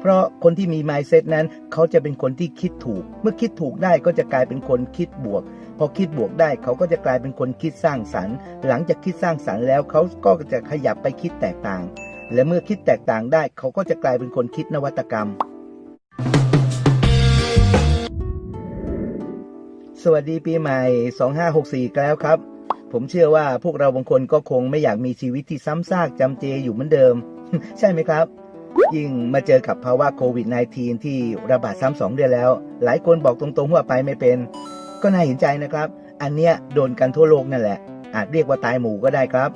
เพราะคนที่มี mindset นั้น เขาจะเป็นคนที่คิดถูก เมื่อคิดถูกได้ก็จะกลายเป็นคนคิดบวก พอคิดบวกได้เขาก็จะกลายเป็นคนคิดสร้างสรรค์ หลังจากคิดสร้างสรรค์แล้วเขาก็จะขยับไปคิดแตกต่าง และเมื่อคิดแตกต่างได้ เขาก็จะกลายเป็นคนคิดนวัตกรรม สวัสดีปีใหม่ 2564กันแล้วครับ ผมเชื่อว่าพวกเราบางคนก็คงไม่อยากมีชีวิตที่ซ้ำซากจำเจอยู่เหมือนเดิม ใช่ไหมครับ ยิ่งมาเจอกับภาวะโควิด -19 ที่ระบาดซ้ำสองเดือนแล้ว หลายคนบอกตรงๆว่าไปไม่เป็น ก็น่าเห็นใจนะครับ อันเนี้ยโดนกันทั่วโลกนั่นแหละ อาจเรียกว่าตายหมู่ก็ได้ครับ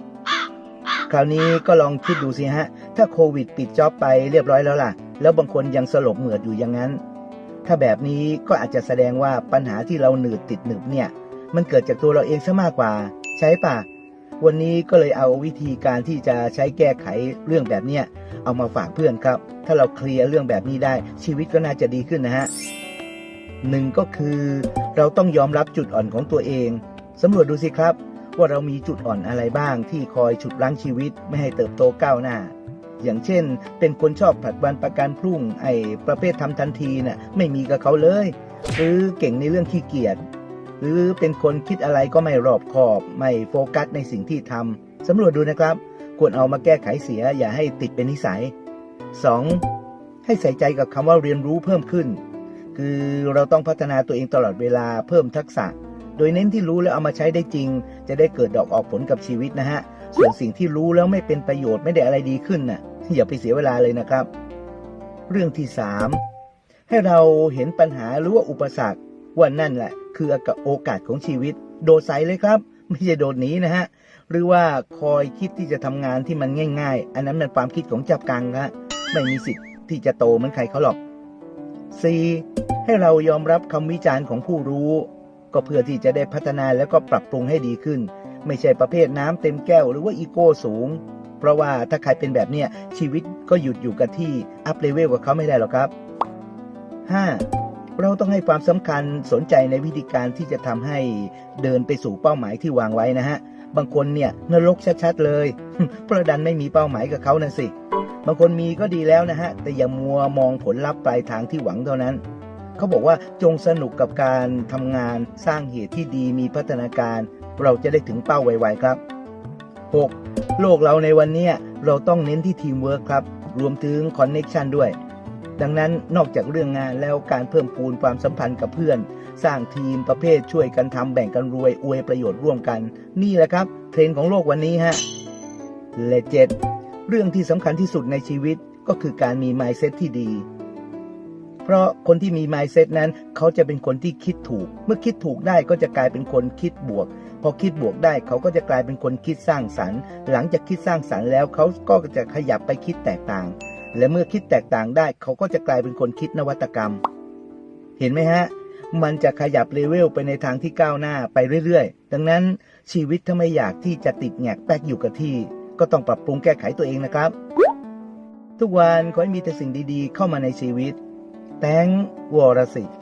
คราวนี้ก็ลองคิดดูสิฮะ ถ้าโควิดปิดจ็อบไปเรียบร้อยแล้วล่ะ แล้วบางคนยังสลบเหมือดอยู่อย่างนั้น ถ้าแบบนี้ก็อาจจะแสดงว่าปัญหาที่เราหนืดติดหนึบเนี่ย มันเกิดจากตัวเราเองซะมากกว่า ใช่ปะ วันนี้ก็เลยเอาวิธีการที่จะใช้แก้ไขเรื่องแบบเนี้ยเอามาฝากเพื่อนครับ ถ้าเราเคลียร์เรื่องแบบนี้ได้ชีวิตก็น่าจะดีขึ้นนะฮะหนึ่งก็คือ เราต้องยอมรับจุดอ่อนของตัวเองสำรวจดูสิครับ ว่าเรามีจุดอ่อนอะไรบ้าง ที่คอยฉุดรั้งชีวิตไม่ให้เติบโตก้าวหน้า อย่างเช่น เป็นคนชอบผัดวันประกันพรุ่งไอ้ประเภททำทันทีน่ะไม่มีกับเขาเลย หรือเก่งในเรื่องขี้เกียจ หรือเป็นคนคิดอะไรก็ไม่รอบคอบ ไม่โฟกัสในสิ่งที่ทำสำรวจดูนะครับ ควรเอามาแก้ไขเสียอย่าให้ติดเป็นนิสัย 2. ให้ใส่ใจกับคำว่าเรียนรู้เพิ่มขึ้น คือเราต้องพัฒนาตัวเองตลอดเวลาเพิ่มทักษะ โดยเน้นที่รู้แล้วเอามาใช้ได้จริง จะได้เกิดดอกออกผลกับชีวิตนะฮะ ส่วนสิ่งที่รู้แล้วไม่เป็นประโยชน์ไม่ได้อะไรดีขึ้นน่ะอย่าไปเสียเวลาเลยนะครับ เรื่องที่ 3 ให้เราเห็นปัญหาหรือว่าอุปสรรค ว่านั่นแหละ คือโอกาสของชีวิต โดดใสเลยครับ ไม่ใช่โดดหนีนะฮะ หรือว่าคอยคิดที่จะทำงานที่มันง่าย ๆ อันนั้นเป็นความคิดของจับกังนะไม่มีสิทธิ์ที่จะโตเหมือนใครเขาหรอก 4. ให้เรายอมรับคำวิจารณ์ของผู้รู้ ก็เพื่อที่จะได้พัฒนาแล้วก็ปรับปรุงให้ดีขึ้น ไม่ใช่ประเภทน้ำเต็มแก้วหรือว่าอีโก้สูง เพราะว่าถ้าใครเป็นแบบเนี้ยชีวิตก็หยุดอยู่กับที่อัพเลเวลกับเขาไม่ได้หรอกครับ 5. เราต้องให้ความสำคัญสนใจในวิธีการที่จะทำให้เดินไปสู่เป้าหมายที่วางไว้นะฮะ บางคนเนี่ยนรกชัดๆเลย เพราะดันไม่มีเป้าหมายกับเขานั่นสิ บางคนมีก็ดีแล้วนะฮะ แต่อย่ามัวมองผลลัพธ์ปลายทางที่หวังเท่านั้น เขาบอกว่าจงสนุกกับการทำงานสร้างเหตุที่ดีมีพัฒนาการ เราจะได้ถึงเป้าไวๆครับ 6. โลกเราในวันนี้เราต้องเน้นที่ทีมเวิร์คครับ รวมถึงคอนเน็ชันด้วย ดังนั้นนอกจากเรื่องงานแล้วการเพิ่มพูนความสัมพันธ์กับเพื่อน สร้างทีมประเภทช่วยกันทำแบ่งกันรวยอวยประโยชน์ร่วมกัน นี่แหละครับ เทรนด์ของโลกวันนี้ฮะและเจ็ดเรื่องที่สำคัญที่สุดในชีวิตก็คือการมี mindset ที่ดี เพราะคนที่มี mindset นั้น เขาจะเป็นคนที่คิดถูก เมื่อคิดถูกได้ก็จะกลายเป็นคนคิดบวก พอคิดบวกได้เขาก็จะกลายเป็นคนคิดสร้างสรรค์ หลังจากคิดสร้างสรรค์แล้วเขาก็จะขยับไปคิดแตกต่าง และเมื่อคิดแตกต่างได้ เขาก็จะกลายเป็นคนคิดนวัตกรรม เห็นไหมฮะ มันจะขยับเลเวลไปในทางที่ก้าวหน้าไปเรื่อยๆ ดังนั้นชีวิตถ้าไม่อยากที่จะติดแงกแป๊กอยู่กับที่ ก็ต้องปรับปรุงแก้ไขตัวเองนะครับ ทุกวันขอให้มีแต่สิ่งดีๆ เข้ามาในชีวิต แตงวรสิทธิ์